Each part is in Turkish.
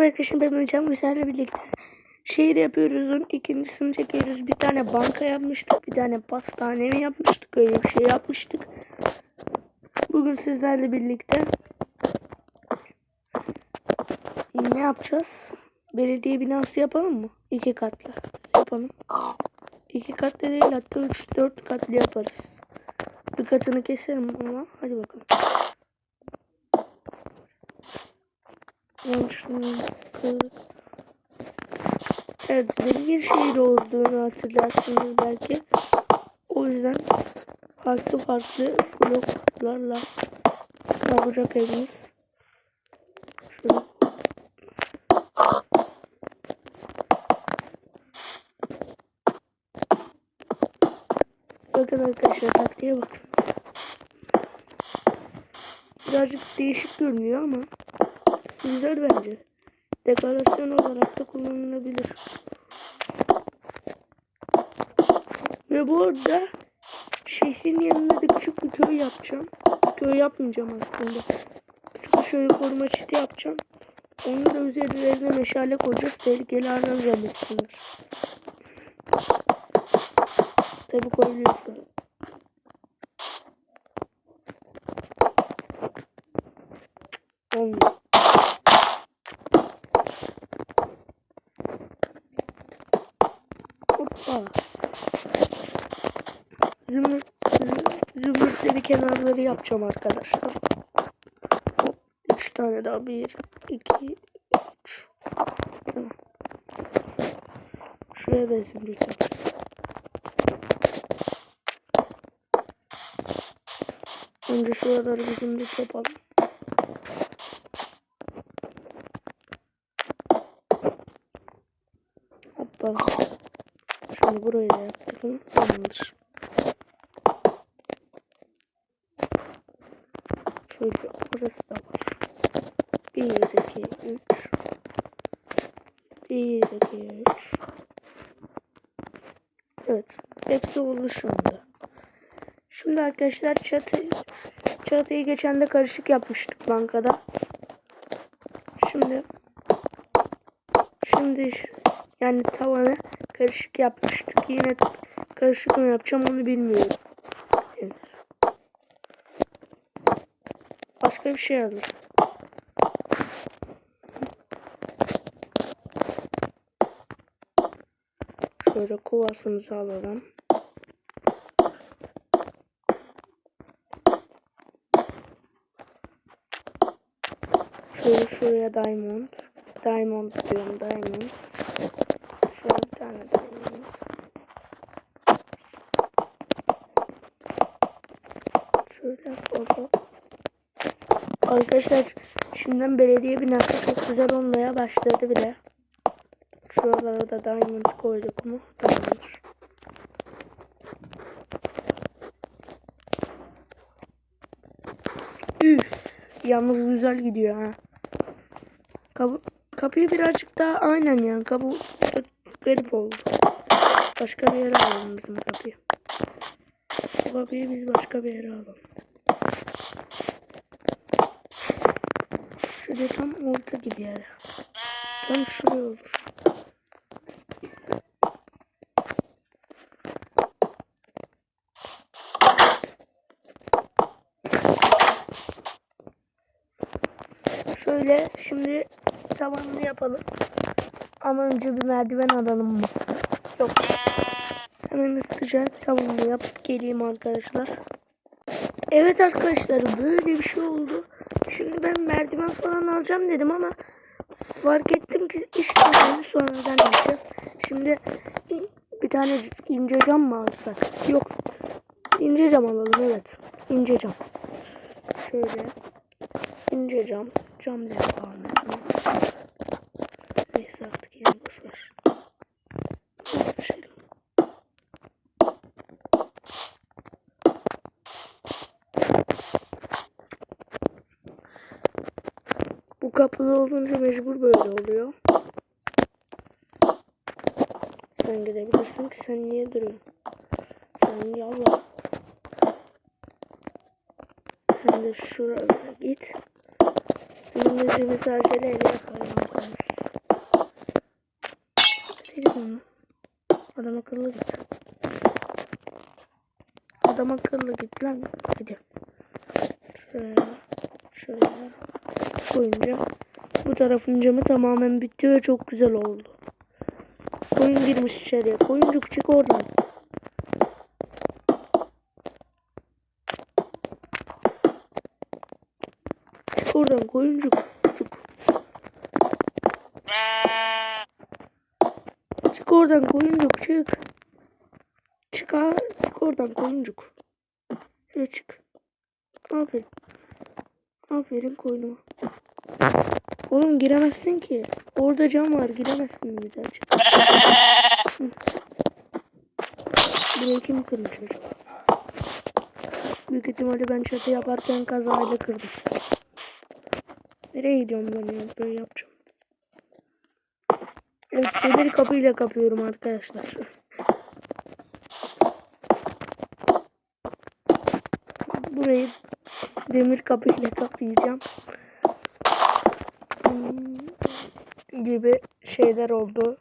Arkadaşım benim hocam bizlerle birlikte şehir yapıyoruz. Onun ikincisini çekiyoruz. Bir tane banka yapmıştık. Bir tane pastane mi yapmıştık. Öyle bir şey yapmıştık. Bugün sizlerle birlikte ne yapacağız? Belediye binası yapalım mı? İki katlı. Yapalım. İki katlı değil hatta üç dört katlı yaparız. Bir katını keserim ama hadi bakalım. Yanlışlıkla Evet, zengin şehir olduğunu hatırlarsınız belki. O yüzden farklı farklı bloklarla kalacak evimiz. Bakın arkadaşlar taktiğe bakın. Birazcık değişik görünüyor ama güzel bence. Dekorasyon olarak da kullanılabilir. Ve bu arada şehrin yanına da küçük bir köy yapacağım. Köy yapmayacağım aslında. Küçük bir şöyle koruma çiti yapacağım. Onu da üzerlerine meşale koyacağız. Tehlikeli anlar zannetsinler. Tabi koyuyorsa. Olmuyor. Hoppa. Zümrüt, zümrütleri kenarları yapacağım arkadaşlar. Hop, üç tane daha. Bir, iki, üç. Şuraya da zümrüt yaparız. Önce şuraları bir zümrüt yapalım. Hoppa. Şimdi burayı da yaptık mı? Tamamdır. Şöyle burası da var. 1, 2, 3. 1, 2, 3. Evet. Hepsi oldu şu anda. Şimdi arkadaşlar çatı çatıyı geçen de karışık yapmıştık bankada. Şimdi şimdi yani tavanı karışık yapmıştık. Yine karışık mı yapacağım onu bilmiyorum. Evet. Başka bir şey alır. Şöyle kovasımızı alalım. Şöyle şuraya diamond. Diamond diyorum diamond. Şöyle bir tane diamond. Şöyle orada. Arkadaşlar şimdiden belediye binası çok güzel olmaya başladı bile. Şuralara da diamond koyduk mu? Tamamdır. Üf. Yalnız güzel gidiyor ha. Kapı, kapıyı birazcık daha aynen ya. Kapı garip oldu. Başka bir yere alalım bizim kapıyı. Bu kapıyı biz başka bir yere alalım. Şöyle tam orta gibi yere. Tam şuraya olur. Şöyle şimdi tavanını yapalım. Ama önce bir merdiven alalım mı? Yok. Hemen hızlıca tavanını yapıp geleyim arkadaşlar. Evet arkadaşlar böyle bir şey oldu. Şimdi ben merdiven falan alacağım dedim ama fark ettim ki işlemini sonradan yapacağız. Şimdi bir tane ince cam mı alsak? Yok. İnce cam alalım evet. İnce cam. Şöyle. ince cam. Cam yapalım. kapalı olunca mecbur böyle oluyor. Sen gidebilirsin ki sen niye duruyorsun? Sen yallah. Sen de şuraya git. İngilizcemizi aceleyle yapalım. Telefonu. Adam akıllı git. Adam akıllı git lan. Hadi. Şöyle. Şöyle. Koyunca. Bu tarafın camı tamamen bitti ve çok güzel oldu. Koyun girmiş içeriye. Koyuncuk çık oradan. Çık oradan koyuncuk. Çık. Çık oradan koyuncuk çık. Çık abi. Çık oradan koyuncuk. Şöyle çık. Aferin. Aferin koyunuma. Oğlum giremezsin ki. Orada cam var. Giremezsin bir daha. Burayı kim kırmış acaba? Büyük ihtimalle ben çatı yaparken kazayla kırdım. Nereye gidiyorum ben ya? Böyle yapacağım. Evet demir kapıyla kapıyorum arkadaşlar. Burayı demir kapıyla kapayacağım. Gibi şeyler oldu.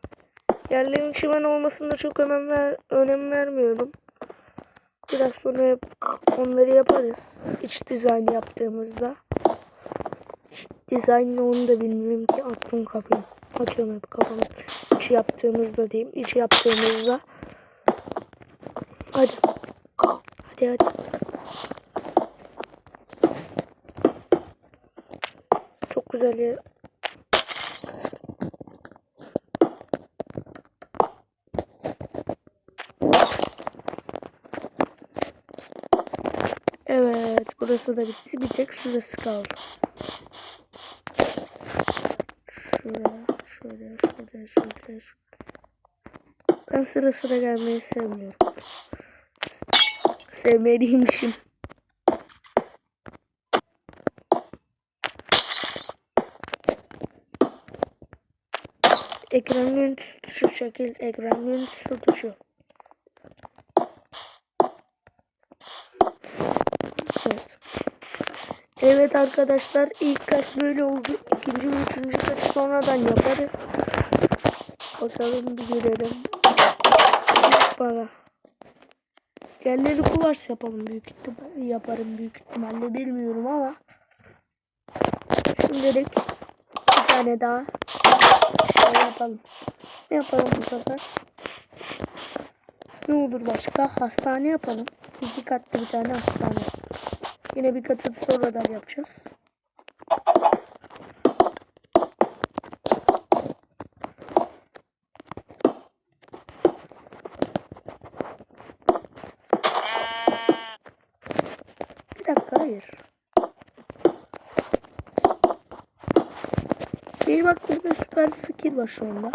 Yerlerin çimen olmasında çok önem, ver, önem vermiyorum. Biraz sonra onları yaparız. İç dizayn yaptığımızda. İç dizayn onu da bilmiyorum ki aklım kapıyor. Atıyorum hep kafamı. İç yaptığımızda diyeyim. İç yaptığımızda. Hadi. Hadi hadi. Çok güzel ya. Evet, burası da bitti. Bir tek şurası kaldı. Şuraya, şöyle, şöyle, şöyle, şöyle. Ben sıra sıra gelmeyi sevmiyorum. Sevmeliymişim. Ekran görüntüsü şu şekil ekran görüntüsü tuşu. Evet. Evet arkadaşlar ilk kaç böyle oldu. İkinci ve üçüncü kaçı sonradan yaparız. Bakalım bir görelim. Bana. Yerleri kuvars yapalım büyük ihtimalle. Yaparım büyük ihtimalle bilmiyorum ama. Şimdilik bir tane daha şey yapalım. Ne yapalım bu sefer? Ne olur başka? Hastane yapalım. İki katlı bir tane hastane. Yine bir katı sonradan yapacağız. Bir dakika hayır. Benim aklımda süper fikir var şu anda.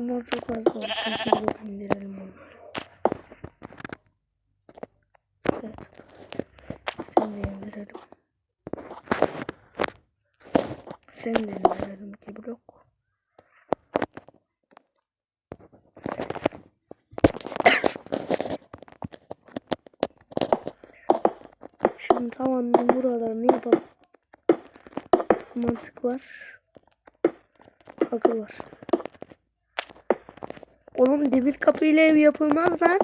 Bunlar çok fazla indirelim onları. Evet. Seni de indirelim. Seni de indirelim ki blok. Şimdi tavanın buralarını yapalım. Mantık var. Akıl var. Oğlum demir kapıyla ev yapılmaz lan.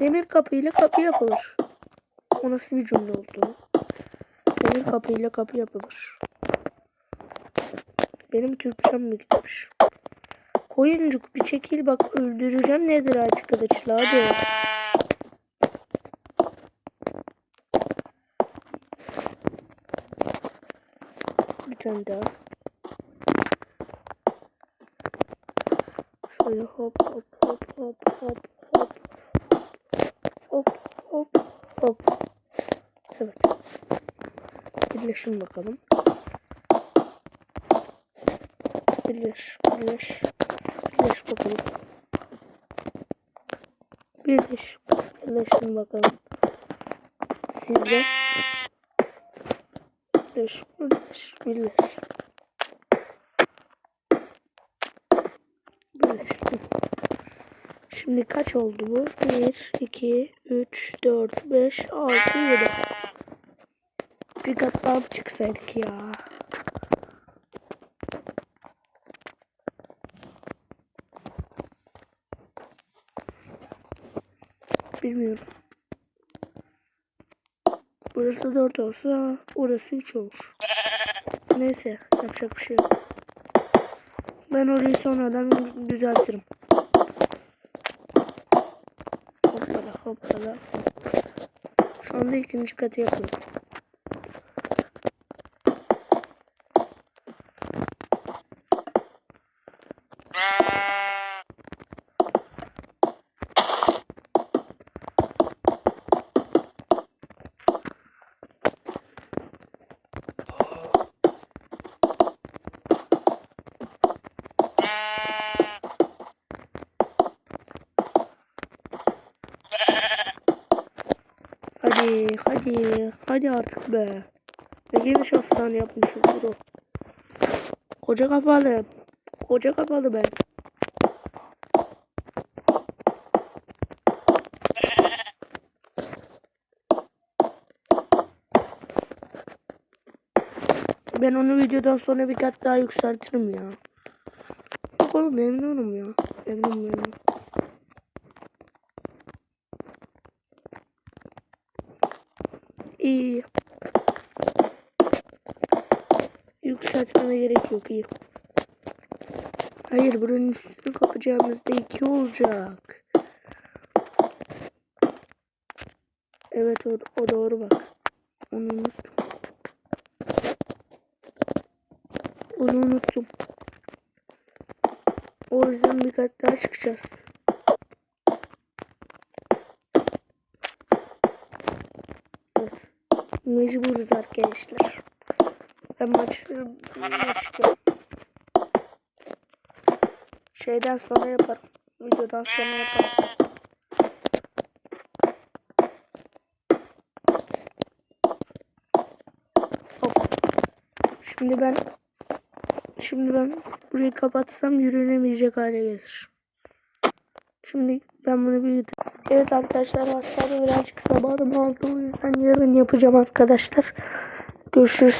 Demir kapıyla kapı yapılır. O nasıl bir cümle oldu? Demir kapıyla kapı yapılır. Benim Türkçem mi gitmiş? Koyuncuk bir çekil bak öldüreceğim nedir artık kılıçla hadi. Daha. Şöyle hop hop hop hop hop hop hop hop hop. Evet. Birleşin bakalım. Birleş, birleş. Birleş bakalım. Birleş. Birleşin bakalım. Sizde. Kardeş, kardeş, birleş. Şimdi kaç oldu bu? 1, 2, 3, 4, 5, 6, 7. Bir kat daha çıksaydık ya. Bilmiyorum. Burası 4 olsa orası 3 olur. Neyse yapacak bir şey yok. Ben orayı sonradan düzeltirim. Hoppala hoppala. Şu anda ikinci katı yapıyorum. Hadi hadi hadi artık be. Ne geniş hastane yapmışım bro. Koca kapalı. Koca kapalı be. Ben onu videodan sonra bir kat daha yükseltirim ya. Yok oğlum memnunum ya. Memnun memnun. İyi. Yükseltmeme gerek yok iyi. Hayır buranın üstünü kapacağımızda iki olacak. Evet o, o doğru bak. Onu unuttum. Onu unuttum. O yüzden bir kat daha çıkacağız. Mecburuz arkadaşlar. Ben maç, maç istiyorum. Şeyden sonra yaparım. Videodan sonra yaparım. Hop. Şimdi ben şimdi ben burayı kapatsam yürünemeyecek hale gelir. Şimdi ben bunu büyütüm. Evet arkadaşlar hastane birazcık sabahım oldu. O yüzden yarın yapacağım arkadaşlar. Görüşürüz.